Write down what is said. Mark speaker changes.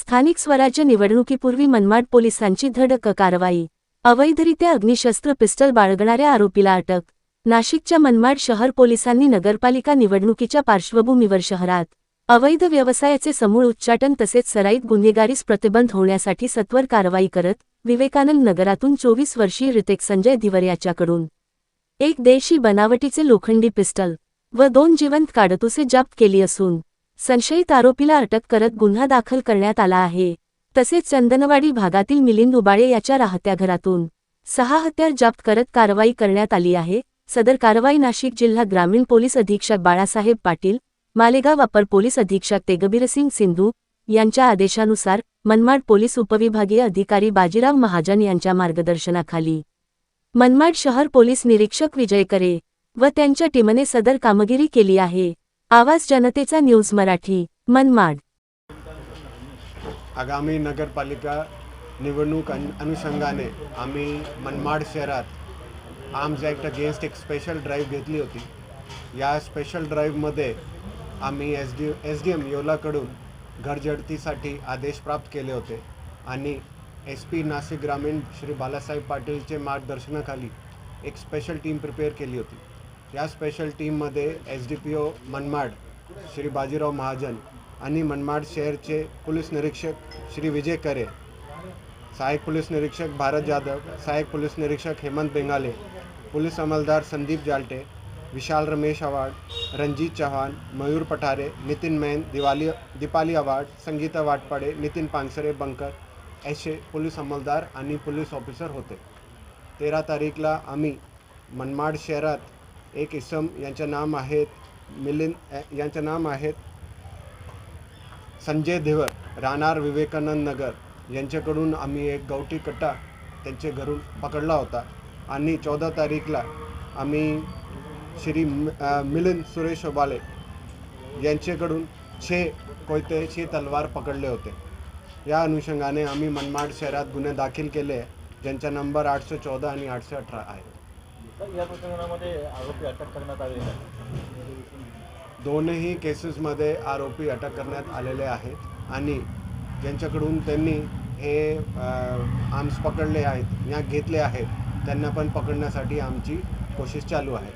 Speaker 1: स्थानिक स्वराज्य निवडणुकीपूर्वी मनमाड पोलिसांची धडक कारवाई. अवैधरित्या अग्निशस्त्र पिस्टल बाळगणाऱ्या आरोपीला अटक. नाशिकच्या मनमाड शहर पोलिसांनी नगरपालिका निवडणुकीच्या पार्श्वभूमीवर शहरात अवैध व्यवसायाचे समूळ उच्चाटन तसेच सराईत गुन्हेगारीस प्रतिबंध होण्यासाठी सत्वर कारवाई करत विवेकानंद नगरातून चोवीस वर्षीय रितेक संजय धिवर याच्याकडून एक देशी बनावटीचे लोखंडी पिस्टल व दोन जिवंत काडतुसे जप्त केली असून संशयित आरोपीला अटक करत गुन्हा दाखल करण्यात आला आहे. तसेच चंदनवाडी भागातील मिलिंद उबाळे याच्या राहत्या घरातून सहा हत्यार जप्त करत कारवाई करण्यात आली आहे. सदर कारवाई नाशिक जिल्हा ग्रामीण पोलीस अधीक्षक बाळासाहेब पाटील मालेगाव अपर पोलीस अधीक्षक तेगबीरसिंग सिंधू यांच्या आदेशानुसार मनमाड पोलीस उपविभागीय अधिकारी बाजीराव महाजन यांच्या मार्गदर्शनाखाली मनमाड शहर पोलीस निरीक्षक विजय करे व त्यांच्या टीमने सदर कामगिरी केली आहे. आवाज जनतेचा न्यूज मराठी मनमाड.
Speaker 2: आगामी नगरपालिका निवडणूक अनुषंगाने आम्ही मनमाड शहरात आर्म्स ॲक्ट अगेन्स्ट एक स्पेशल ड्राईव्ह घेतली होती. या स्पेशल ड्राईव्हमध्ये आम्ही S D S D M योलाकडून घरझडतीसाठी आदेश प्राप्त केले होते आणि एस पी नाशिक ग्रामीण श्री बालासाहेब पाटीलचे मार्गदर्शनाखाली एक स्पेशल टीम प्रिपेअर केली होती. या स्पेशल टीममध्ये S D P O Manmad Shri Bajirao Mahajan आणि मनमाड शहरचे पोलीस निरीक्षक श्री विजय करे सहाय्यक पोलीस निरीक्षक भारत जाधव सहाय्यक पोलीस निरीक्षक हेमंत बेंगाले पोलीस अंमलदार Sandeep Jalte Vishal Ramesh award Ranjit Chavan Mayur Pathare Nitin man Diwali Deepali award Sangeeta वाटपाडे Nitin Pansare Bankar असे पोलीस अंमलदार आणि पोलीस ऑफिसर होते. तेरा तारीखला आम्ही मनमाड शहरात एक इसम यांचे नाम आहेत मिलिंद यांचं नाम आहेत संजय देवर राहणार विवेकानंद नगर यांच्याकडून आम्ही एक गवटी कट्टा त्यांचे घरून पकडला होता. आणि चौदा तारीखला आम्ही श्री मिलिंद सुरेश ओबाले यांच्याकडून छे कोयते छे तलवार पकडले होते. या अनुषंगाने आम्ही मनमाड शहरात गुन्हे दाखल केले ज्यांचा नंबर आठशे चौदा आणि आठशे अठरा आहे.
Speaker 3: या प्रकरणामध्ये आरोपी अटक करण्यात आलेले आहेत
Speaker 2: दोनही केसेसमध्ये आरोपी अटक करण्यात आलेले आहेत आणि ज्यांच्याकडून त्यांनी हे आर्म्स पकडले आहेत या घेतले आहेत त्यांना पण पकडण्यासाठी आमची कोशिश चालू आहे.